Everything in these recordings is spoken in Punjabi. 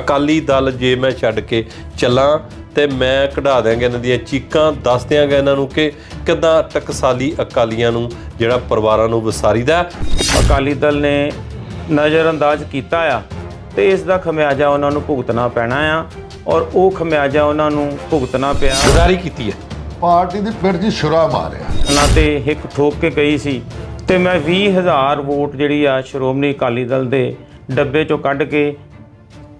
ਅਕਾਲੀ ਦਲ ਜੇ ਮੈਂ ਛੱਡ ਕੇ ਚੱਲਾਂ ਤੇ ਮੈਂ ਕਢਾ ਦਿਆਂਗਾ ਇਹਨਾਂ ਦੀਆਂ ਚੀਕਾਂ ਦੱਸ ਦਿਆਂਗਾ ਇਹਨਾਂ ਨੂੰ ਕਿ ਕਿੱਦਾਂ ਟਕਸਾਲੀ ਅਕਾਲੀਆਂ ਨੂੰ ਜਿਹੜਾ ਪਰਿਵਾਰਾਂ ਨੂੰ ਵਸਾਰੀਦਾ। ਅਕਾਲੀ ਦਲ ਨੇ ਨਜ਼ਰਅੰਦਾਜ਼ ਕੀਤਾ ਆ ਤੇ ਇਸ ਦਾ ਖਮਿਆਜਾ ਉਹਨਾਂ ਨੂੰ ਭੁਗਤਣਾ ਪੈਣਾ ਆ ਔਰ ਉਹ ਖਮਿਆਜਾ ਉਹਨਾਂ ਨੂੰ ਭੁਗਤਣਾ ਪਿਆ। ਗਦਾਰੀ ਕੀਤੀ ਹੈ। ਪਾਰਟੀ ਦੀ ਪਿੱਠ 'ਚ ਛੁਰਾ ਮਾਰਿਆ। ਨਾ ਤੇ ਹਿੱਕ ਠੋਕ ਕੇ ਗਈ ਸੀ ਤੇ ਮੈਂ 20000 ਵੋਟ ਜਿਹੜੀ ਆ ਸ਼੍ਰੋਮਣੀ ਅਕਾਲੀ ਦਲ ਦੇ ਡੱਬੇ ਚੋਂ ਕੱਢ ਕੇ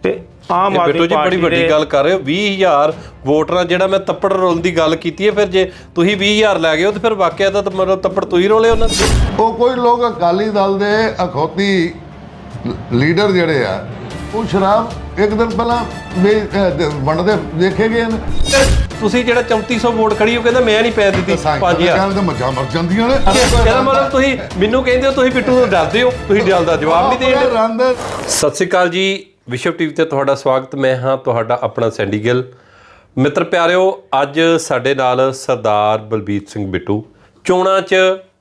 ਤੇ ਆਮ ਆਦਮੀ ਬਿੱਟੂ ਜੀ ਬੜੀ ਵੱਡੀ ਗੱਲ ਕਰ ਰਹੇ ਹੋ। 20000 ਵੋਟਰਾਂ ਜਿਹੜਾ ਮੈਂ ਤੱਪੜ ਰੋਲ ਦੀ ਗੱਲ ਕੀਤੀ ਹੈ ਫਿਰ ਜੇ ਤੁਸੀਂ 20000 ਲੈ ਗਏ ਹੋ ਤੇ ਫਿਰ ਵਾਕਿਆ ਦਾ ਤਾਂ ਮਤਲਬ ਤੱਪੜ ਤੁਸੀਂ ਰੋਲੇ ਉਹਨਾਂ ਦੇ ਉਹ ਕੋਈ ਲੋਕ ਅਕਾਲੀ ਦਲ ਦੇ ਅਖੌਤੀ ਲੀਡਰ ਜਿਹੜੇ ਆ ਉਹ ਸ਼ਰਾਬ ਇੱਕ ਦਿਨ ਪਹਿਲਾਂ ਵੰਡਦੇ ਦੇਖੇ ਗਏ ਨੇ। ਤੁਸੀਂ ਜਿਹੜਾ 3400 ਵੋਟ ਖੜੀ ਹੋ ਕਹਿੰਦਾ ਮੈਂ ਨਹੀਂ ਪੈ ਦਿੱਤੀ। 5000 ਕਹਿੰਦੇ ਤਾਂ ਮੱਝਾਂ ਮਰ ਜਾਂਦੀਆਂ ਨੇ। ਕਹਿੰਦਾ ਮਤਲਬ ਤੁਸੀਂ ਮੈਨੂੰ ਕਹਿੰਦੇ ਹੋ ਤੁਸੀਂ ਬਿੱਟੂ ਨੂੰ ਡਰਦੇ ਹੋ ਤੁਸੀਂ ਡਰ ਦਾ ਜਵਾਬ ਨਹੀਂ ਦੇ। ਰਹੇ ਰੰਦ ਸਤਿ ਸ਼੍ਰੀ ਅਕਾਲ ਜੀ। ਵਿਸ਼ਵ ਟੀਵੀ ਤੇ ਤੁਹਾਡਾ ਸਵਾਗਤ। ਮੈਂ ਹਾਂ ਤੁਹਾਡਾ ਆਪਣਾ ਸੈਂਡੀ ਮਿੱਤਰ ਪਿਆਰਿਓ, ਅੱਜ ਸਾਡੇ ਨਾਲ ਸਰਦਾਰ ਬਲਬੀਰ ਸਿੰਘ ਬਿੱਟੂ। ਚੋਣਾਂ 'ਚ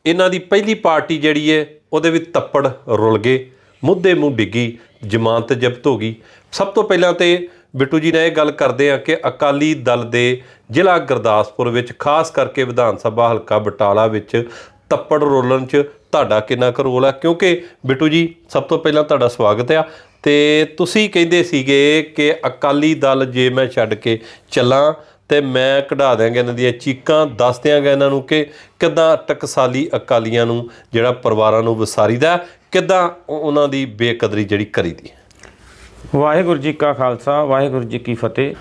ਇਹਨਾਂ ਦੀ ਪਹਿਲੀ ਪਾਰਟੀ ਜਿਹੜੀ ਏ, ਉਹਦੇ ਵਿੱਚ ਤੱਪੜ ਰੁਲ ਗਏ। ਮੁੱਦੇ ਮੂੰਹ ਡਿੱਗੀ, ਜ਼ਮਾਨਤ ਜ਼ਬਤ ਹੋ ਗਈ। ਸਭ ਤੋਂ ਪਹਿਲਾਂ ਤੇ ਬਿੱਟੂ ਜੀ ਨੇ ਇਹ ਗੱਲ ਕਰਦੇ ਆ ਕਿ ਅਕਾਲੀ ਦਲ ਦੇ ਜ਼ਿਲ੍ਹਾ ਗੁਰਦਾਸਪੁਰ ਵਿੱਚ, ਖਾਸ ਕਰਕੇ ਵਿਧਾਨ ਸਭਾ ਹਲਕਾ ਬਟਾਲਾ ਵਿੱਚ ਤੱਪੜ ਰੋਲਣ 'ਚ ਤੁਹਾਡਾ ਕਿੰਨਾ ਕੁ ਰੋਲ ਹੈ ਕਿਉਂਕਿ ਬਿੱਟੂ ਜੀ ਸਭ ਤੋਂ ਪਹਿਲਾਂ ਤੁਹਾਡਾ ਸਵਾਗਤ ਆ। ਤੇ ਤੁਸੀਂ ਕਹਿੰਦੇ ਸੀਗੇ ਕਿ ਅਕਾਲੀ ਦਲ ਜੇ ਮੈਂ ਛੱਡ ਕੇ ਚੱਲਾਂ ਤੇ ਮੈਂ ਕਢਾ ਦਿਆਂਗਾ ਇਹਨਾਂ ਦੀਆਂ ਚੀਕਾਂ ਦੱਸ ਦਿਆਂਗਾ ਇਹਨਾਂ ਨੂੰ ਕਿ ਕਿੱਦਾਂ ਟਕਸਾਲੀ ਅਕਾਲੀਆਂ ਨੂੰ ਜਿਹੜਾ ਪਰਿਵਾਰਾਂ ਨੂੰ ਵਸਾਰੀਦਾ ਹੈ, ਕਿੱਦਾਂ ਉਹਨਾਂ ਦੀ ਬੇਕਦਰੀ ਜਿਹੜੀ ਕਰੀਦੀ ਹੈ? ਵਾਹਿਗੁਰੂ ਜੀ ਕਾ ਖਾਲਸਾ ਵਾਹਿਗੁਰੂ ਜੀ ਕੀ ਫਤਿਹ।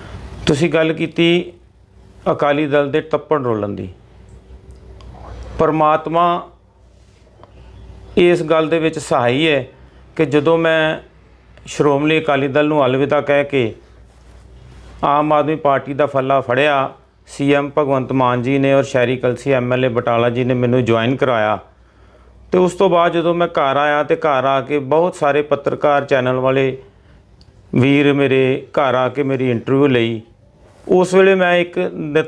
ਤੁਸੀਂ ਗੱਲ ਕੀਤੀ ਅਕਾਲੀ ਦਲ ਦੇ ਟੱਪਣ ਰੋਲਣ ਦੀ। ਪਰਮਾਤਮਾ ਇਸ ਗੱਲ ਦੇ ਵਿੱਚ ਸਹਾਈ ਹੈ ਕਿ ਜਦੋਂ ਮੈਂ ਸ਼੍ਰੋਮਣੀ ਅਕਾਲੀ ਦਲ ਨੂੰ ਅਲਵਿਦਾ ਕਹਿ ਕੇ ਆਮ ਆਦਮੀ ਪਾਰਟੀ ਦਾ ਫੱਲਾ ਫੜਿਆ ਸੀਐਮ ਭਗਵੰਤ ਮਾਨ ਜੀ ਨੇ ਔਰ ਸ਼ਹਿਰੀ ਕਲਸੀ ਐਮਐਲਏ ਬਟਾਲਾ ਜੀ ਨੇ ਮੈਨੂੰ ਜੁਆਇਨ ਕਰਾਇਆ। ਤੇ ਉਸ ਤੋਂ ਬਾਅਦ ਜਦੋਂ ਮੈਂ ਘਰ ਆਇਆ ਤੇ ਘਰ ਆ ਕੇ ਬਹੁਤ ਸਾਰੇ ਪੱਤਰਕਾਰ ਚੈਨਲ ਵਾਲੇ ਵੀਰ ਮੇਰੇ ਘਰ ਆ ਕੇ ਮੇਰੀ ਇੰਟਰਵਿਊ ਲਈ। ਉਸ ਵੇਲੇ ਮੈਂ ਇੱਕ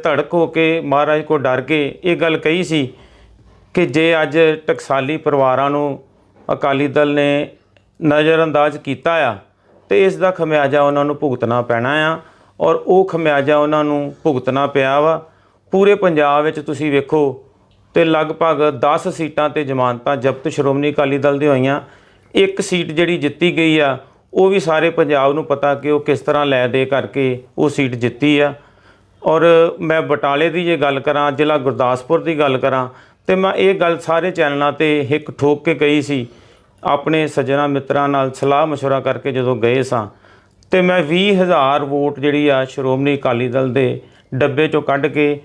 ਧੜਕ ਹੋ ਕੇ ਮਹਾਰਾਜ ਕੋ ਡਰ ਕੇ ਇਹ ਗੱਲ ਕਹੀ ਸੀ ਕਿ ਜੇ ਅੱਜ ਟਕਸਾਲੀ ਪਰਿਵਾਰਾਂ ਨੂੰ ਅਕਾਲੀ ਦਲ ਨੇ ਨਜ਼ਰਅੰਦਾਜ਼ ਕੀਤਾ ਆ, ਤੇ ਇਸ ਦਾ ਖਮਿਆਜਾ ਉਹਨਾਂ ਨੂੰ ਭੁਗਤਣਾ ਪੈਣਾ ਆ ਔਰ ਉਹ ਖਮਿਆਜਾ ਉਹਨਾਂ ਨੂੰ ਭੁਗਤਣਾ ਪਿਆ ਵਾ। ਪੂਰੇ ਪੰਜਾਬ ਵਿੱਚ ਤੁਸੀਂ ਵੇਖੋ ਤੇ ਲਗਭਗ 10 ਸੀਟਾਂ ਤੇ ਜ਼ਮਾਨਤਾਂ ਜ਼ਬਤ ਸ਼੍ਰੋਮਣੀ ਅਕਾਲੀ ਦਲ ਦੀ ਹੋਈਆਂ। ਇੱਕ ਸੀਟ ਜਿਹੜੀ ਜਿੱਤੀ ਗਈ ਆ, ਉਹ ਵੀ ਸਾਰੇ ਪੰਜਾਬ ਨੂੰ ਪਤਾ ਕਿ ਉਹ ਕਿਸ ਤਰ੍ਹਾਂ ਲੈ ਦੇ ਕਰਕੇ ਉਹ ਸੀਟ ਜਿੱਤੀ ਆ। ਔਰ ਮੈਂ ਬਟਾਲੇ ਦੀ ਜੇ ਗੱਲ ਕਰਾਂ, ਜ਼ਿਲ੍ਹਾ ਗੁਰਦਾਸਪੁਰ ਦੀ ਗੱਲ ਕਰਾਂ ਤੇ ਮੈਂ ਇਹ ਗੱਲ ਸਾਰੇ ਚੈਨਲਾਂ ਤੇ ਹਿੱਕ ਠੋਕ ਕੇ ਕਹੀ ਸੀ ਆਪਣੇ ਸੱਜਣਾ ਮਿੱਤਰਾਂ ਨਾਲ ਸਲਾਹ مشورہ ਕਰਕੇ ਜਦੋਂ ਗਏ ਸਾਂ ਤੇ ਮੈਂ 20000 ਵੋਟ ਜਿਹੜੀ ਆ ਸ਼੍ਰੋਮਣੀ ਅਕਾਲੀ ਦਲ ਦੇ ਡੱਬੇ ਚੋਂ ਕੱਢ ਕੇ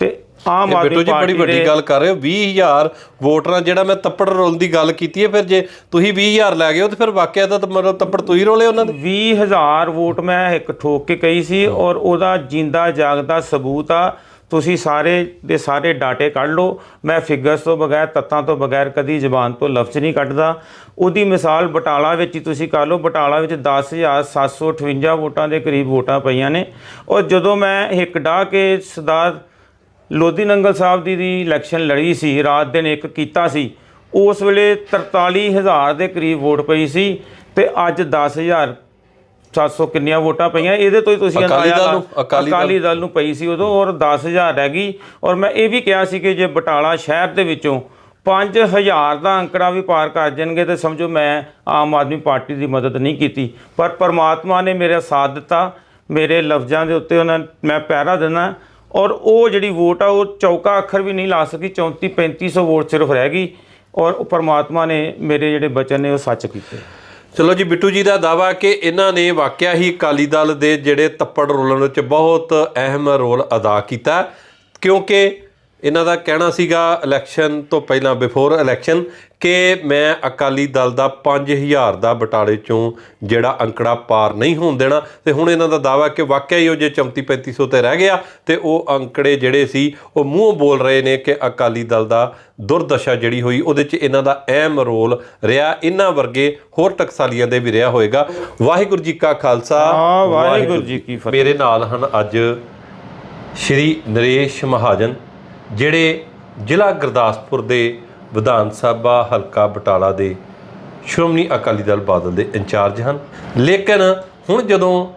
ਤੇ ਆਮ ਇਹ ਬਿੱਟੂ ਆਦਮੀ ਜੀ ਬੜੀ ਪਾਰਟੀ ਵੱਡੀ ਦੇ ਗੱਲ ਕਰ ਰਹੇ ਹੋ 20000 ਵੋਟਰਾਂ ਜਿਹੜਾ ਮੈਂ ਤੱਪੜ ਰੋਲ ਦੀ ਗੱਲ ਕੀਤੀ ਹੈ ਫਿਰ ਜੇ ਤੁਸੀਂ 20000 ਲੈ ਗਏ ਹੋ ਤੇ ਫਿਰ ਵਾਕਿਆ ਦਾ ਤਾਂ ਮਤਲਬ ਤੱਪੜ ਤੁਸੀਂ ਰੋਲੇ ਉਹਨਾਂ ਦੇ 20000 ਵੋਟ ਮੈਂ ਇੱਕ ਠੋਕ ਕੇ ਕਹੀ ਸੀ ਔਰ ਉਹਦਾ ਜਿੰਦਾ ਜਾਗਦਾ ਸਬੂਤ ਆ ਤੁਸੀਂ ਸਾਰੇ ਦੇ ਸਾਰੇ ਡਾਟੇ ਕੱਢ ਲਓ। ਮੈਂ ਫਿਗਰਸ ਤੋਂ ਬਗੈਰ, ਤੱਤਾਂ ਤੋਂ ਬਗੈਰ ਕਦੀ ਜ਼ਬਾਨ ਤੋਂ ਲਫ਼ਜ਼ ਨਹੀਂ ਕੱਢਦਾ। ਉਹਦੀ ਮਿਸਾਲ ਬਟਾਲਾ ਵਿੱਚ ਹੀ ਤੁਸੀਂ ਕਰ ਲਓ। ਬਟਾਲਾ ਵਿੱਚ 10758 ਵੋਟਾਂ ਦੇ ਕਰੀਬ ਵੋਟਾਂ ਪਈਆਂ ਨੇ। ਔਰ ਜਦੋਂ ਮੈਂ ਇੱਕ ਡਾਹ ਕੇ ਸਰਦਾਰ ਲੋਧੀ ਨੰਗਲ ਸਾਹਿਬ ਦੀ ਦੀ ਇਲੈਕਸ਼ਨ ਲੜੀ ਸੀ, ਰਾਤ ਦਿਨ ਇੱਕ ਕੀਤਾ ਸੀ, ਉਸ ਵੇਲੇ 43000 ਦੇ ਕਰੀਬ ਵੋਟ ਪਈ ਸੀ ਤੇ ਅੱਜ 10000 700 ਕਿੰਨੀਆਂ ਵੋਟਾਂ ਪਈਆਂ? ਇਹਦੇ ਤੋਂ ਹੀ ਤੁਸੀਂ ਅਕਾਲੀ ਦਲ ਨੂੰ- ਅਕਾਲੀ ਦਲ- ਨੂੰ। ਪਈ ਸੀ ਉਦੋਂ ਔਰ 10000 ਰਹਿ ਗਈ। ਔਰ ਮੈਂ ਇਹ ਵੀ ਕਿਹਾ ਸੀ ਕਿ ਜੇ ਬਟਾਲਾ ਸ਼ਹਿਰ ਦੇ ਵਿੱਚੋਂ 5000 ਦਾ ਅੰਕੜਾ ਵੀ ਪਾਰ ਕਰ ਜਾਣਗੇ ਤੇ ਸਮਝੋ ਮੈਂ ਆਮ ਆਦਮੀ ਪਾਰਟੀ ਦੀ ਮਦਦ ਨਹੀਂ ਕੀਤੀ। ਪਰ ਪਰਮਾਤਮਾ ਨੇ ਮੇਰਾ ਸਾਥ ਦਿੱਤਾ। ਮੇਰੇ ਲਫ਼ਜ਼ਾਂ ਦੇ ਉੱਤੇ ਉਹਨਾਂ ਮੈਂ ਪਹਿਰਾ ਦੇਣਾ ਔਰ ਉਹ ਜਿਹੜੀ ਵੋਟ ਆ ਉਹ ਚੌਕਾ ਅੱਖਰ ਵੀ ਨਹੀਂ ਲਾ ਸਕੀ। 34 3500 ਵੋਟ ਸਿਰਫ ਰਹਿ ਗਈ। ਔਰ ਪਰਮਾਤਮਾ ਨੇ ਮੇਰੇ ਜਿਹੜੇ ਬਚਨ ਨੇ ਉਹ ਸੱਚ ਕੀਤੇ। ਚਲੋ ਜੀ, ਬਿੱਟੂ ਜੀ ਦਾ ਦਾਵਾ ਕਿ ਇਹਨਾਂ ਨੇ ਵਾਕਿਆ ਹੀ ਅਕਾਲੀ ਦਲ ਦੇ ਜਿਹੜੇ ਤੱਪੜ ਰੋਲਣ ਵਿੱਚ ਬਹੁਤ ਅਹਿਮ ਰੋਲ ਅਦਾ ਕੀਤਾ, ਕਿਉਂਕਿ ਇਹਨਾਂ ਦਾ ਕਹਿਣਾ ਸੀਗਾ ਇਲੈਕਸ਼ਨ ਤੋਂ ਪਹਿਲਾਂ ਬਿਫੋਰ ਇਲੈਕਸ਼ਨ ਕਿ ਮੈਂ ਅਕਾਲੀ ਦਲ ਦਾ 5000 ਦਾ ਬਟਾਲੇ ਚੋਂ ਜਿਹੜਾ ਅੰਕੜਾ ਪਾਰ ਨਹੀਂ ਹੋਣ ਦੇਣਾ। ਤੇ ਹੁਣ ਇਹਨਾਂ ਦਾ ਦਾਵਾ ਕਿ ਵਾਕਿਆ ਹੀ ਉਹ ਜੇ 34 3500 ਤੇ ਰਹਿ ਗਿਆ ਤੇ ਉਹ ਅੰਕੜੇ ਜਿਹੜੇ ਸੀ ਉਹ ਮੂੰਹ ਬੋਲ ਰਹੇ ਨੇ ਕਿ ਅਕਾਲੀ ਦਲ ਦਾ ਦੁਰਦਸ਼ਾ ਜਿਹੜੀ ਹੋਈ ਉਹਦੇ 'ਚ ਇਹਨਾਂ ਦਾ ਅਹਿਮ ਰੋਲ ਰਿਹਾ। ਇਹਨਾਂ ਵਰਗੇ ਹੋਰ ਟਕਸਾਲੀਆਂ ਦੇ ਵੀ ਰਿਹਾ ਹੋਏਗਾ। ਵਾਹਿਗੁਰੂ ਜੀ ਕਾ ਖਾਲਸਾ। ਵਾਹਿਗੁਰੂ ਜੀ ਕੀ ਫਤਿਹ। ਮੇਰੇ ਨਾਲ ਹਨ ਅੱਜ ਸ਼੍ਰੀ ਨਰੇਸ਼ ਮਹਾਜਨ। ਜਿਹੜੇ ਜ਼ਿਲ੍ਹਾ ਗੁਰਦਾਸਪੁਰ ਦੇ ਵਿਧਾਨ ਸਭਾ ਹਲਕਾ ਬਟਾਲਾ ਦੇ ਸ਼੍ਰੋਮਣੀ ਅਕਾਲੀ ਦਲ ਬਾਦਲ ਦੇ ਇੰਚਾਰਜ ਹਨ। ਲੇਕਿਨ ਹੁਣ ਜਦੋਂ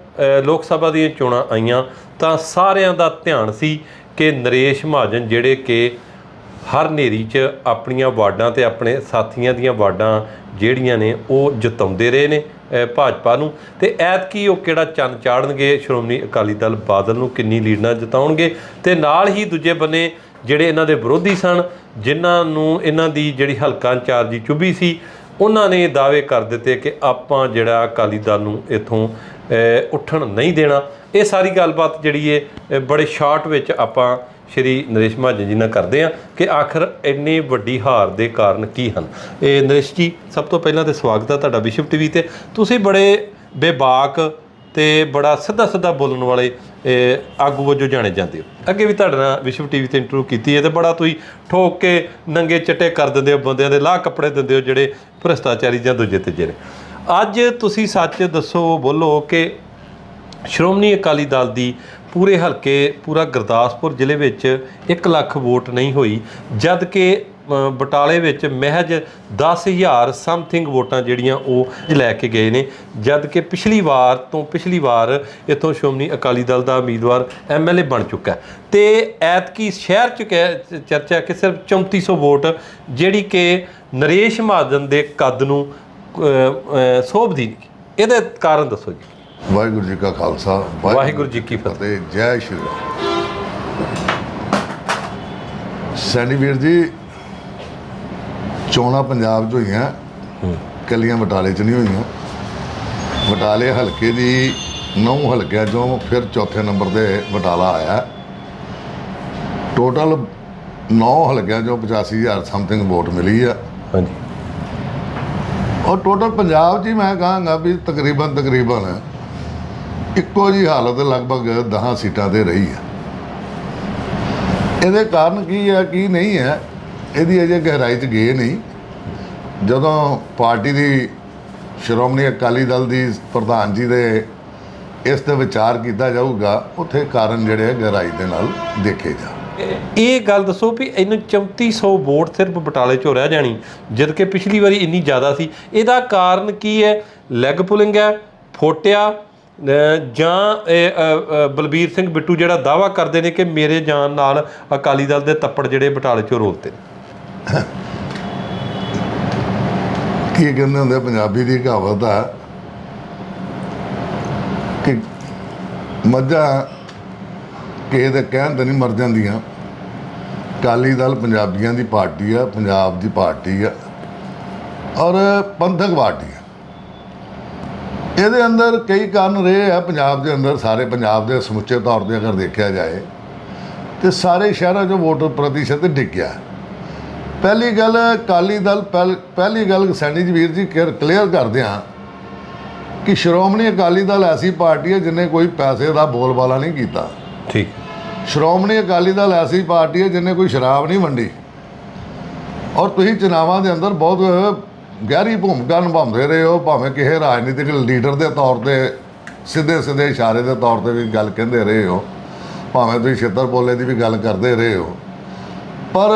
ਲੋਕ ਸਭਾ ਦੀਆਂ ਚੋਣਾਂ ਆਈਆਂ, ਤਾਂ ਸਾਰਿਆਂ ਦਾ ਧਿਆਨ ਸੀ ਕਿ ਨਰੇਸ਼ ਮਹਾਜਨ ਜਿਹੜੇ ਕਿ ਹਰ ਨੇਰੀ 'ਚ ਆਪਣੀਆਂ ਵਾਰਡਾਂ ਤੇ ਆਪਣੇ ਸਾਥੀਆਂ ਦੀਆਂ ਵਾਰਡਾਂ ਜਿਹੜੀਆਂ ਨੇ, ਉਹ ਜਿਤਾਉਂਦੇ ਰਹੇ ਨੇ ਭਾਜਪਾ ਨੂੰ। ਤੇ ਐਤਕੀ ਉਹ ਕਿਹੜਾ ਚੰਨ ਚਾੜਨਗੇ ਸ਼੍ਰੋਮਣੀ ਅਕਾਲੀ ਦਲ ਬਾਦਲ ਨੂੰ, ਕਿੰਨੀ ਲੀਡ ਨਾਲ ਜਿਤਾਉਣਗੇ। ਤੇ ਨਾਲ ਹੀ ਦੂਜੇ ਬੰਨੇ ਜਿਹੜੇ ਇਹਨਾਂ ਦੇ ਵਿਰੋਧੀ ਸਨ, ਜਿਨ੍ਹਾਂ ਨੂੰ ਇਹਨਾਂ ਦੀ ਜਿਹੜੀ ਹਲਕਾ ਇੰਚਾਰਜੀ ਚੁੱਭੀ ਸੀ, ਉਹਨਾਂ ਨੇ ਦਾਅਵੇ ਕਰ ਦਿੱਤੇ ਕਿ ਆਪਾਂ ਜਿਹੜਾ ਅਕਾਲੀ ਦਲ ਨੂੰ ਇਥੋਂ ਉੱਠਣ ਨਹੀਂ ਦੇਣਾ। ਇਹ ਸਾਰੀ ਗੱਲਬਾਤ ਜਿਹੜੀ ਹੈ ਬੜੇ ਸ਼ਾਰਟ ਵਿੱਚ ਆਪਾਂ ਸ਼੍ਰੀ ਨਰੇਸ਼ ਮਹਾਜਨ ਜੀ ਨਾਲ ਕਰਦੇ ਆ ਕਿ ਆਖਰ ਇੰਨੀ ਵੱਡੀ ਹਾਰ ਦੇ ਕਾਰਨ ਕੀ ਹਨ। ਇਹ ਨਰੇਸ਼ ਜੀ, ਸਭ ਤੋਂ ਪਹਿਲਾਂ ਤੇ ਸਵਾਗਤ ਹੈ ਤੁਹਾਡਾ ਵਿਸ਼ਵ ਟੀਵੀ ਤੇ। ਤੁਸੀਂ ਬੜੇ ਬੇਬਾਕ ਤੇ ਬੜਾ ਸਿੱਧਾ ਸਿੱਧਾ ਬੋਲਣ ਵਾਲੇ ਆਗੂ ਵਜੋਂ ਜਾਣੇ ਜਾਂਦੇ ਹੋ। ਅੱਗੇ ਵੀ ਤੁਹਾਡੇ ਨਾਲ ਵਿਸ਼ਵ ਟੀਵੀ ਤੇ ਇੰਟਰਵਿਊ ਕੀਤੀ ਹੈ ਤੇ ਬੜਾ ਤੁਸੀਂ ਠੋਕ ਕੇ ਨੰਗੇ ਚਿੱਟੇ ਕਰ ਦਿੰਦੇ ਹੋ, ਬੰਦਿਆਂ ਦੇ ਲਾਹ ਕੱਪੜੇ ਦਿੰਦੇ ਹੋ, ਜਿਹੜੇ ਭ੍ਰਿਸ਼ਟਾਚਾਰੀ ਜਾਂ ਦੂਜੇ ਤੀਜੇ ਨੇ ਅੱਜ ਤੁਸੀਂ ਸੱਚ ਦੱਸੋ ਬੋਲੋ ਕਿ ਸ਼੍ਰੋਮਣੀ ਅਕਾਲੀ ਦਲ ਦੀ ਪੂਰੇ ਹਲਕੇ, ਪੂਰਾ ਗੁਰਦਾਸਪੁਰ ਜ਼ਿਲ੍ਹੇ ਵਿੱਚ 1 ਲੱਖ ਵੋਟ ਨਹੀਂ ਹੋਈ, ਜਦ ਕਿ ਬਟਾਲੇ ਵਿੱਚ ਮਹਿਜ 10000 ਸਮਥਿੰਗ ਵੋਟਾਂ ਜਿਹੜੀਆਂ ਉਹ ਲੈ ਕੇ ਗਏ ਨੇ। ਜਦ ਕਿ ਪਿਛਲੀ ਵਾਰ ਤੋਂ ਪਿਛਲੀ ਵਾਰ ਇਥੋਂ ਸ਼੍ਰੋਮਣੀ ਅਕਾਲੀ ਦਲ ਦਾ ਉਮੀਦਵਾਰ ਐਮਐਲਏ ਬਣ ਚੁੱਕਾ ਤੇ ਐਤਕੀ ਸ਼ਹਿਰ ਚ ਚਰਚਾ ਕਿ ਸਿਰਫ 3400 ਵੋਟ ਜਿਹੜੀ ਕਿ ਨਰੇਸ਼ ਮਹਾਜਨ ਦੇ ਕੱਦ ਨੂੰ ਸੋਭਦੀ ਇਹਦੇ ਕਾਰਨ ਦੱਸੋ ਜੀ। ਵਾਹਿਗੁਰੂ ਜੀ ਕਾ ਖਾਲਸਾ ਵਾਹਿਗੁਰੂ ਜੀ ਕੀ ਫਤਿਹ। ਫਤਿਹ ਜੈ ਸ਼੍ਰੀ ਰਾਮ। ਸੈਣੀ ਵੀਰ ਜੀ ਚੋਣਾਂ ਪੰਜਾਬ 'ਚ ਹੋਈਆਂ ਕੱਲੀਆਂ ਬਟਾਲੇ 'ਚ ਨਹੀਂ ਹੋਈਆਂ। ਬਟਾਲੇ ਹਲਕੇ ਦੀ ਨੌ ਹਲਕਿਆਂ 'ਚੋਂ ਫਿਰ ਚੌਥੇ ਨੰਬਰ ਤੇ ਬਟਾਲਾ ਆਇਆ। ਟੋਟਲ 9 ਹਲਕਿਆਂ 'ਚੋਂ 85000 ਸਮਥਿੰਗ ਵੋਟ ਮਿਲੀ ਆ। ਹਾਂਜੀ। ਔਰ ਟੋਟਲ ਪੰਜਾਬ 'ਚ ਹੀ ਮੈਂ ਕਹਾਂਗਾ ਵੀ ਤਕਰੀਬਨ ਤਕਰੀਬਨ ਇੱਕੋ ਜੀ ਹਾਲਤ ਲਗਭਗ 10 ਸੀਟਾਂ ਤੇ ਰਹੀ ਹੈ ਇਹਦੇ ਕਾਰਨ ਕੀ ਹੈ ਕੀ ਨਹੀਂ ਹੈ ਇਹਦੀ ਅਜੇ ਗਹਿਰਾਈ 'ਚ ਗਏ ਨਹੀਂ। ਜਦੋਂ ਪਾਰਟੀ ਦੀ ਸ਼੍ਰੋਮਣੀ ਅਕਾਲੀ ਦਲ ਦੀ ਪ੍ਰਧਾਨ ਜੀ ਦੇ ਇਸ ਤੇ ਵਿਚਾਰ ਕੀਤਾ ਜਾਊਗਾ, ਉੱਥੇ ਕਾਰਨ ਜਿਹੜੇ ਗਹਿਰਾਈ ਦੇ ਨਾਲ ਦੇਖੇ ਜਾ ਇਹ ਗੱਲ ਦੱਸੋ ਵੀ ਇਹਨੂੰ 3400 ਵੋਟ ਸਿਰਫ ਬਟਾਲੇ ਚੋਂ ਰਹਿ ਜਾਣੀ, ਜਦ ਕਿ ਪਿਛਲੀ ਵਾਰੀ ਇੰਨੀ ਜ਼ਿਆਦਾ ਸੀ। ਇਹਦਾ ਕਾਰਨ ਕੀ ਹੈ? ਲੈਗ ਪੁਲਿੰਗ ਹੈ, ਫੋਟਿਆ ਜਾਂ ਬਲਬੀਰ ਸਿੰਘ ਬਿੱਟੂ ਜਿਹੜਾ ਦਾਵਾ ਕਰਦੇ ਨੇ ਕਿ ਮੇਰੇ ਜਾਨ ਨਾਲ ਅਕਾਲੀ ਦਲ ਦੇ ਤੱਪੜ ਜਿਹੜੇ ਬਟਾਲੇ ਚੋਂ ਰੋਲਤੇ ਨੇ। ਕੀ ਕਹਿੰਦੇ ਹੁੰਦੇ ਪੰਜਾਬੀ ਦੀ ਕਹਾਵਤ ਆ ਕਿ ਮੱਝਾਂ ਕਿਸੇ ਦੇ ਕਹਿਣ ਤੇ ਨਹੀਂ ਮਰ ਜਾਂਦੀਆਂ। ਅਕਾਲੀ ਦਲ ਪੰਜਾਬੀਆਂ ਦੀ ਪਾਰਟੀ ਆ, ਪੰਜਾਬ ਦੀ ਪਾਰਟੀ ਆ ਔਰ ਪੰਥਕ ਪਾਰਟੀ ਆ। ਇਹਦੇ ਅੰਦਰ ਕਈ ਕਾਰਨ ਰਹੇ ਆ। ਪੰਜਾਬ ਦੇ ਅੰਦਰ ਸਾਰੇ ਪੰਜਾਬ ਦੇ ਸਮੁੱਚੇ ਤੌਰ ਤੇ ਅਗਰ ਦੇਖਿਆ ਜਾਏ ਤੇ ਸਾਰੇ ਸ਼ਹਿਰਾਂ 'ਚੋਂ ਵੋਟ ਪ੍ਰਤੀਸ਼ਤ ਡਿੱਗਿਆ ਪਹਿਲੀ ਗੱਲ ਅਕਾਲੀ ਦਲ ਪਹਿਲ- ਗੱਲ ਸੈਣੀ ਜੀ ਵੀਰ ਜੀ ਕਲੀਅਰ ਕਰਦੇ ਹਾਂ ਕਿ ਸ਼੍ਰੋਮਣੀ ਅਕਾਲੀ ਦਲ ਐਸੀ ਪਾਰਟੀ ਹੈ ਜਿਨੇ ਕੋਈ ਪੈਸੇ ਦਾ ਬੋਲਬਾਲਾ ਨਹੀਂ ਕੀਤਾ। ਠੀਕ। ਸ਼੍ਰੋਮਣੀ ਅਕਾਲੀ ਦਲ ਐਸੀ ਪਾਰਟੀ ਹੈ ਜਿਨੇ ਕੋਈ ਸ਼ਰਾਬ ਨਹੀਂ ਵੰਡੀ। ਔਰ ਤੁਸੀਂ ਚੁਣਾਵਾਂ ਦੇ ਅੰਦਰ ਬਹੁਤ ਗਹਿਰੀ ਭੂਮਿਕਾ ਨਿਭਾਉਂਦੇ ਰਹੇ ਹੋ ਭਾਵੇਂ ਕਿਸੇ ਰਾਜਨੀਤਿਕ ਲੀਡਰ ਦੇ ਤੌਰ ਤੇ ਸਿੱਧੇ ਸਿੱਧੇ ਇਸ਼ਾਰੇ ਦੇ ਤੌਰ ਤੇ ਵੀ ਗੱਲ ਕਹਿੰਦੇ ਰਹੇ ਹੋ ਭਾਵੇਂ ਤੁਸੀਂ ਛਿੱਤਰ ਬੋਲੇ ਦੀ ਵੀ ਗੱਲ ਕਰਦੇ ਰਹੇ ਹੋ। ਪਰ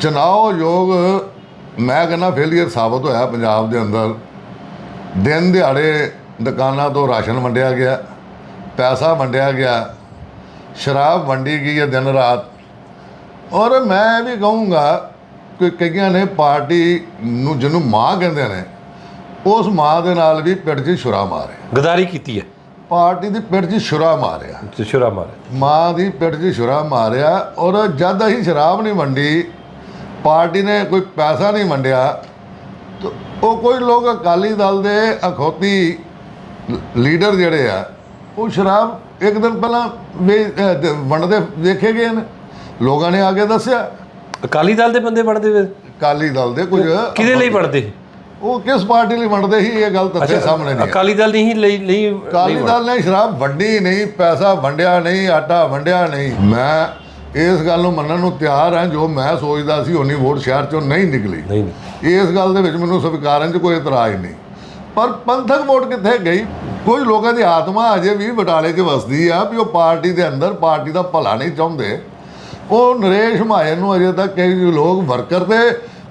ਚੁਣਾਵ ਯੋਗ ਮੈਂ ਕਹਿੰਦਾ ਫੇਲੀਅਰ ਸਾਬਤ ਹੋਇਆ ਪੰਜਾਬ ਦੇ ਅੰਦਰ। ਦਿਨ ਦਿਹਾੜੇ ਦੁਕਾਨਾਂ ਤੋਂ ਰਾਸ਼ਨ ਵੰਡਿਆ ਗਿਆ ਪੈਸਾ ਵੰਡਿਆ ਗਿਆ ਸ਼ਰਾਬ ਵੰਡੀ ਗਈ ਹੈ ਦਿਨ ਰਾਤ। ਔਰ ਮੈਂ ਵੀ ਕਹੂੰਗਾ ਕਿ ਕਈਆਂ ਨੇ ਪਾਰਟੀ ਨੂੰ ਜਿਹਨੂੰ ਮਾਂ ਕਹਿੰਦੇ ਨੇ ਉਸ ਮਾਂ ਦੇ ਨਾਲ ਵੀ ਪਿੱਠ 'ਚ ਛੁਰਾ ਮਾਰਿਆ। ਗਦਾਰੀ ਕੀਤੀ ਹੈ। ਪਾਰਟੀ ਦੀ ਪਿੱਠ 'ਚ ਛੁਰਾ ਮਾਰਿਆ। ਤੇ ਸ਼ੁਰਾ ਮਾਰੇ ਮਾਂ ਦੀ ਪਿੱਠ 'ਚ ਛੁਰਾ ਮਾਰਿਆ ਔਰ ਜਦ ਅਸੀਂ ਸ਼ਰਾਬ ਨਹੀਂ ਵੰਡੀ ਪਾਰਟੀ ਨੇ ਕੋਈ ਪੈਸਾ ਨਹੀਂ ਵੰਡਿਆ ਉਹ ਕੋਈ ਲੋਕ ਅਕਾਲੀ ਦਲ ਦੇ ਅਖੌਤੀ ਲੀਡਰ ਜਿਹੜੇ ਆ ਉਹ ਸ਼ਰਾਬ ਇੱਕ ਦਿਨ ਪਹਿਲਾਂ ਵੰਡਦੇ ਦੇਖੇ ਗਏ ਨੇ। ਲੋਕਾਂ ਨੇ ਆ ਕੇ ਦੱਸਿਆ। ਅਕਾਲੀ ਦਲ ਦੇ ਬੰਦੇ ਬਣਦੇ ਵੇ ਅਕਾਲੀ ਦਲ ਦੇ ਕੁਝ ਕਿਹਦੇ ਲਈ ਬਣਦੇ ਉਹ ਕਿਸ ਪਾਰਟੀ ਲਈ ਵੰਡਦੇ ਸੀ ਇਹ ਗੱਲ ਤੱਥੇ ਸਾਹਮਣੇ ਨਹੀਂ। ਅਕਾਲੀ ਦਲ ਨਹੀਂ ਲਈ ਲਈ ਅਕਾਲੀ ਦਲ ਨੇ ਸ਼ਰਾਬ ਵੰਡੀ ਨਹੀਂ ਪੈਸਾ ਵੰਡਿਆ ਨਹੀਂ ਆਟਾ ਵੰਡਿਆ ਨਹੀਂ। ਮੈਂ ਇਸ ਗੱਲ ਨੂੰ ਮੰਨਣ ਨੂੰ ਤਿਆਰ ਹਾਂ ਜੋ ਮੈਂ ਸੋਚਦਾ ਸੀ ਉਨੀ ਵੋਟ ਸ਼ਹਿਰ ਚੋਂ ਨਹੀਂ ਨਿਕਲੀ। ਨਹੀਂ ਇਸ ਗੱਲ ਦੇ ਵਿੱਚ ਮੈਨੂੰ ਸਵੀਕਾਰਨ 'ਚ ਕੋਈ ਇਤਰਾਜ਼ ਨਹੀਂ। ਪਰ ਪੰਥਕ ਵੋਟ ਕਿੱਥੇ ਗਈ? ਕੋਈ ਲੋਕਾਂ ਦੀ ਆਤਮਾ ਅਜੇ ਵੀ ਬਟਾਲੇ 'ਚ ਵਸਦੀ ਆ ਵੀ ਉਹ ਪਾਰਟੀ ਦੇ ਅੰਦਰ ਪਾਰਟੀ ਦਾ ਭਲਾ ਨਹੀਂ ਚਾਹੁੰਦੇ। ਉਹ ਨਰੇਸ਼ ਮਾਇਨ ਨੂੰ ਅਜੇ ਤੱਕ ਕਈ ਲੋਕ ਵਰਕਰ ਤੇ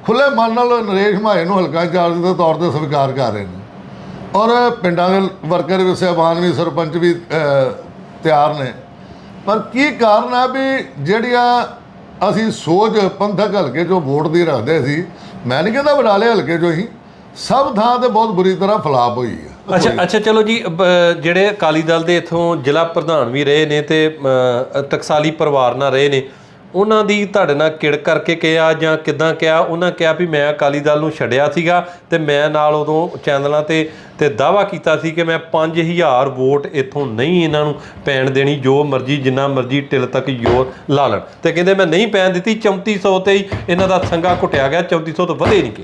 ਖੁੱਲੇ ਮਨ ਨਾਲ ਨਰੇਸ਼ ਮਾਇਨ ਨੂੰ ਹਲਕਾ ਇੰਚਾਰਜ ਦੇ ਤੌਰ ਤੇ ਸਵੀਕਾਰ ਕਰ ਰਹੇ ਨੇ। ਔਰ ਪਿੰਡਾਂ ਦੇ ਵਰਕਰ ਵੀ ਸਹਿਬਾਨ ਵੀ ਸਰਪੰਚ ਵੀ ਤਿਆਰ ਨੇ। ਪਰ ਕੀ ਕਾਰਨ ਆ ਵੀ ਜਿਹੜੀਆਂ ਅਸੀਂ ਸੋਚ ਪੰਥਕ ਹਲਕੇ ਜੋ ਵੋਟ ਦੀ ਰੱਖਦੇ ਸੀ, ਮੈਂ ਨਹੀਂ ਕਹਿੰਦਾ ਬਡਾਲੇ ਹਲਕੇ ਜੋ ਹੀ, ਸਭ ਥਾਂ ਤੇ ਬਹੁਤ ਬੁਰੀ ਤਰ੍ਹਾਂ ਫਲਾਪ ਹੋਈ ਹੈ ਅੱਛਾ ਅੱਛਾ, ਚਲੋ ਜੀ ਜਿਹੜੇ ਅਕਾਲੀ ਦਲ ਦੇ ਇਥੋਂ ਜ਼ਿਲ੍ਹਾ ਪ੍ਰਧਾਨ ਵੀ ਰਹੇ ਨੇ ਤੇ ਟਕਸਾਲੀ ਪਰਿਵਾਰ ਨਾਲ ਰਹੇ ਨੇ ਉਹਨਾਂ ਦੀ ਤੁਹਾਡੇ ਨਾਲ ਕਿੜ ਕਰਕੇ ਕਿਹਾ ਜਾਂ ਕਿਦਾਂ ਕਿਹਾ, ਉਹਨਾਂ ਕਿਹਾ ਵੀ ਮੈਂ ਅਕਾਲੀ ਦਲ ਨੂੰ ਛੱਡਿਆ ਸੀਗਾ ਤੇ ਮੈਂ ਨਾਲ ਉਦੋਂ ਚੈਨਲਾਂ ਤੇ ਤੇ ਦਾਵਾ ਕੀਤਾ ਸੀ ਕਿ ਮੈਂ 5000 ਵੋਟ ਇਥੋਂ ਨਹੀਂ ਇਹਨਾਂ ਨੂੰ ਪੈਣ ਦੇਣੀ, ਜੋ ਮਰਜ਼ੀ, ਜਿੰਨਾ ਮਰਜ਼ੀ ਟਿਲ ਤੱਕ ਜ਼ੋਰ ਲਾ ਲੈਣ। ਤੇ ਕਹਿੰਦੇ ਮੈਂ ਨਹੀਂ ਪੈਣ ਦਿੱਤੀ 3400 ਤੇ ਹੀ ਇਹਨਾਂ ਦਾ ਸੰਗਾ ਘੁੱਟਿਆ ਗਿਆ 3400 ਤੋਂ ਵਧੇ ਨਹੀਂ ਕਿ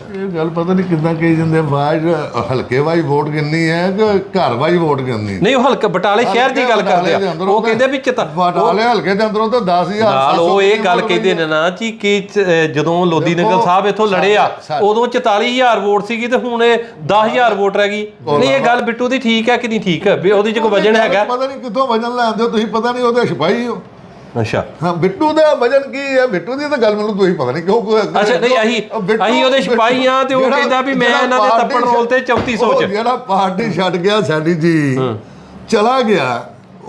ਇਹ ਗੱਲ ਪਤਾ ਨਹੀਂ ਕਿੱਦਾਂ ਕਹੀ ਜਾਂਦੇ ਆਵਾਜ਼ ਹਲਕੇ ਵਾਈ ਵੋਟ ਕਿੰਨੀ ਹੈ ਕਿ ਘਰ ਵਾਈ ਵੋਟ ਕਿੰਨੀ ਨਹੀਂ ਉਹ ਹਲਕਾ ਬਟਾਲੇ ਸ਼ਹਿਰ ਦੀ ਗੱਲ ਕਰਦੇ ਆ। ਉਹ ਕਹਿੰਦੇ ਵੀ ਚਿਤਾ ਬਟਾਲੇ ਹਲਕੇ ਦੇ ਅੰਦਰੋਂ ਤਾਂ 10000 ਨਾਲ ਉਹ ਇਹ ਗੱਲ ਕਹਿੰਦੇ ਨੇ ਨਾ ਜੀ ਕਿ ਜਦੋਂ ਲੋਦੀ ਨਗਰ ਸਾਹਿਬ ਇੱਥੋਂ ਲੜੇ ਆ ਉਦੋਂ 44000 ਵੋਟ ਸੀਗੀ ਤੇ ਹੁਣ ਇਹ 10000 ਵੋਟ ਰਹਿ ਗਈ। ਨਹੀਂ ਇਹ ਗੱਲ ਬਿੱਟੂ ਦੀ ਠੀਕ ਹੈ ਕਿ ਨਹੀਂ ਠੀਕ ਹੈ? ਵੀ ਉਹਦੀ ਚ ਕੋਈ ਵਜਨ ਹੈਗਾ? ਪਤਾ ਨਹੀਂ ਕਿੱਥੋਂ ਵਜਨ ਲੈਂਦੇ ਹੋ ਤੁਸੀਂ ਪਤਾ ਨਹੀਂ ਉਹਦੇ ਸਿਪਾਹੀ ਹੋ। ਅੱਛਾ ਹਾਂ ਬਿੱਟੂ ਦਾ ਵਜਨ ਕੀ ਹੈ ਬਿੱਟੂ ਦੀ ਤਾਂ ਗੱਲ ਮੈਨੂੰ ਤੁਸੀਂ ਪਤਾ ਨਹੀਂ ਕਿਉਂ ਅੱਛਾ ਨਹੀਂ ਅਸੀਂ ਬਿੱਟੂ- ਅਸੀਂ ਉਹਦੇ ਸਿਪਾਹੀ ਆ ਤੇ ਉਹ ਕਹਿੰਦਾ ਵੀ ਮੈਂ ਇਹਨਾਂ ਦੇ ਤੱਪੜ ਰੋਲ ਤੇ 3400 ਉਹ ਚ ਜਿਹੜਾ ਪਾਰਟੀ ਛੱਡ ਗਿਆ ਸਾਡੀ ਜੀ ਚਲਾ ਗਿਆ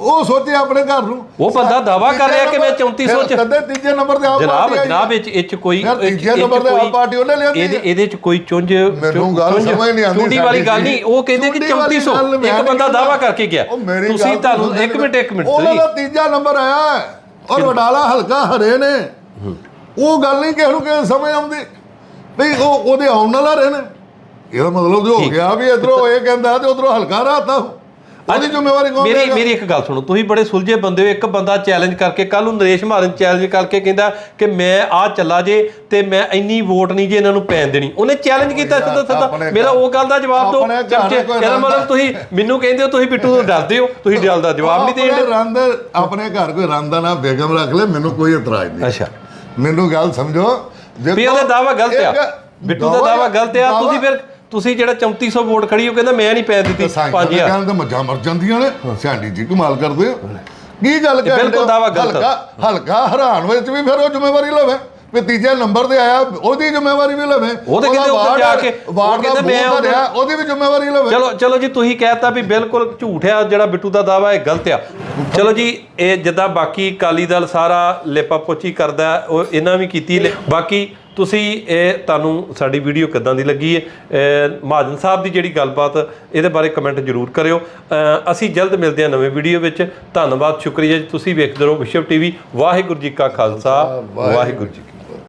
ਉਹ ਸੋਚੇ ਆਪਣੇ ਘਰ ਨੂੰ ਉਹ ਬੰਦਾ ਦਾਵਾ ਕਰ ਰਿਹਾ ਕਿ ਮੈਂ 3400 ਚ- ਕਦੇ ਤੀਜੇ ਨੰਬਰ ਤੇ ਆਪ ਜਨਾਬ। ਜਨਾਬ ਇਹ ਇਹ ਚ ਕੋਈ ਤੀਜੇ ਨੰਬਰ ਤੇ ਆਪ ਪਾਰਟੀ ਉਹਨੇ ਲਿਆਂਦੀ ਇਹਦੇ। ਇਹਦੇ ਚ ਕੋਈ ਚੁੰਝ ਮੈਨੂੰ ਗੱਲ ਸਮਝ ਨਹੀਂ ਆਉਂਦੀ ਚੁੰਡੀ ਵਾਲੀ ਗੱਲ। ਨਹੀਂ ਉਹ ਕਹਿੰਦੇ ਕਿ ਚੁੰਡੀ ਵਾਲੀ 3400 ਗੱਲ ਮੈਂ ਇੱਕ ਬੰਦਾ ਦਾਵਾ। ਕਰਕੇ ਗਿਆ ਤੁਸੀਂ ਤੁਹਾਨੂੰ ਸੁਣਦੇ ਇੱਕ ਮਿੰਟ ਇੱਕ ਮਿੰਟ ਉਹਨਾਂ ਦਾ ਤੀਜਾ ਨੰਬਰ ਆਇਆ ਹੈ। ਔਰ ਵਡਾਲਾ ਹਲਕਾ ਹਰੇ ਨੇ। ਉਹ ਗੱਲ ਨਹੀਂ ਕਿਸੇ ਨੂੰ ਕਿਸੇ ਸਮਝ ਆਉਂਦੀ। ਵੀ ਉਹ ਉਹਦੇ ਆਉਣ ਨਾਲ ਰਹੇ ਨੇ। ਇਹਦਾ ਮਤਲਬ ਜੋ ਹੋ ਗਿਆ ਵੀ ਇਧਰੋਂ ਇਹ ਕਹਿੰਦਾ ਤੇ ਉਧਰੋਂ ਹਲਕਾ ਰਾਤਾ ਉਹਦੀ ਜ਼ਿੰਮੇਵਾਰੀ ਕੌਣ ਮੇਰੀ? ਮੇਰੀ ਇੱਕ ਗੱਲ ਸੁਣੋ ਤੁਸੀਂ ਬੜੇ ਸੁਲਝੇ ਬੰਦੇ ਹੋ ਇੱਕ ਬੰਦਾ ਚੈਲੰਜ ਕਰਕੇ ਕੱਲ ਨੂੰ ਨਰੇਸ਼ ਮਾਰਨ ਚੈਲੰਜ ਕਰਕੇ ਕਹਿੰਦਾ ਕਿ ਮੈਂ ਆ ਚੱਲਾ ਜੇ ਤੇ ਮੈਂ ਇੰਨੀ ਵੋਟ ਨਹੀਂ ਜੇ ਇਹਨਾਂ ਨੂੰ ਪੈਣ ਦੇਣੀ। ਉਹਨੇ ਚੈਲੰਜ ਕੀਤਾ ਸਿੱਧਾ ਸਿੱਧਾ। ਮੇਰਾ ਉਹ ਗੱਲ ਦਾ ਜਵਾਬ ਦਿਓ ਇਹਦਾ ਮਤਲਬ ਤੁਸੀਂ ਮੈਨੂੰ ਕਹਿੰਦੇ ਹੋ ਤੁਸੀਂ ਬਿੱਟੂ ਤੋਂ ਡਰਦੇ ਹੋ ਤੁਸੀਂ ਡਲ ਦਾ ਜਵਾਬ ਨਹੀਂ ਆਪਣੇ ਦੇਣ ਰੰਦ ਆਪਣੇ ਘਰ ਕੋਈ ਰੰਦ ਦਾ ਨਾ ਬੇਗਮ ਰੱਖ ਲੈ ਮੈਨੂੰ ਕੋਈ ਇਤਰਾਜ਼ ਨਹੀਂ। ਅੱਛਾ। ਮੈਨੂੰ ਗੱਲ ਸਮਝੋ ਵੀ ਉਹਦਾ ਦਾਵਾ ਗਲਤ ਆ। ਬਿੱਟੂ ਦਾ ਦਾਵਾ ਗਲਤ ਆ ਤੁਸੀਂ ਫਿਰ ਤੁਸੀਂ ਜਿਹੜਾ 3400 ਵੋਟ ਖੜੀ ਉਹ ਕਹਿੰਦਾ ਮੈਂ ਨਹੀਂ ਪੈਣ ਦਿੱਤੀ ਸਾਈਂ 5000 ਕਹਿੰਦੇ ਤਾਂ ਮੱਝਾਂ ਮਰ ਜਾਂਦੀਆਂ ਨੇ ਸਾਡੀ ਜੀ ਕਮਾਲ ਕਰਦੇ ਹੋ ਕੀ ਗੱਲ ਕਰਦੇ ਬਿਲਕੁਲ ਹੋ? ਦਾਵਾ ਗਲਤ। ਹਲਕਾ ਹਲਕਾ ਹਰਾਨ ਵਿੱਚ ਵੀ ਫਿਰ ਉਹ ਜ਼ਿੰਮੇਵਾਰੀ ਲਵੇ ਵੀ ਤੀਜੇ ਨੰਬਰ ਤੇ ਆਇਆ ਉਹਦੀ ਜ਼ਿੰਮੇਵਾਰੀ ਵੀ ਲਵੇ। ਉਹ ਤਾਂ ਕਹਿੰਦੇ ਉੱਧਰ ਜਾ ਕੇ- ਵਾਰਡ ਦਾ ਮੈਂ ਉੱਧਰ- ਉਹਦੀ ਵੀ ਜ਼ਿੰਮੇਵਾਰੀ ਲਵੇ। ਚਲੋ ਚਲੋ ਜੀ ਤੁਸੀਂ ਕਹਿਤਾ ਵੀ ਬਿਲਕੁਲ ਝੂਠ ਆ ਜਿਹੜਾ ਬਿੱਟੂ ਦਾ ਦਾਵਾ ਇਹ ਗਲਤ ਆ। ਚਲੋ ਜੀ ਇਹ ਜਿੱਦਾਂ ਬਾਕੀ ਅਕਾਲੀ ਦਲ ਸਾਰਾ ਲੇਪਾ ਪੋਚੀ ਕਰਦਾ ਹੈ, ਉਹ ਇਹਨਾਂ ਵੀ ਕੀਤੀ ਬਾਕੀ ਤੁਸੀਂ ਇਹ ਤੁਹਾਨੂੰ ਸਾਡੀ ਵੀਡੀਓ ਕਿੱਦਾਂ ਦੀ ਲੱਗੀ ਹੈ? ਮਹਾਜਨ ਸਾਹਿਬ ਦੀ ਜਿਹੜੀ ਗੱਲਬਾਤ ਇਹਦੇ ਬਾਰੇ ਕਮੈਂਟ ਜ਼ਰੂਰ ਕਰਿਓ। ਅਸੀਂ ਜਲਦ ਮਿਲਦੇ ਹਾਂ ਨਵੇਂ ਵੀਡੀਓ ਵਿੱਚ। ਧੰਨਵਾਦ ਸ਼ੁਕਰੀਆ ਜੀ। ਤੁਸੀਂ ਵੇਖਦੇ ਰਹੋ ਵਿਸ਼ਵ ਟੀਵੀ। ਵਾਹਿਗੁਰੂ ਜੀ ਕਾ ਖਾਲਸਾ। ਵਾਹਿਗੁਰੂ ਜੀ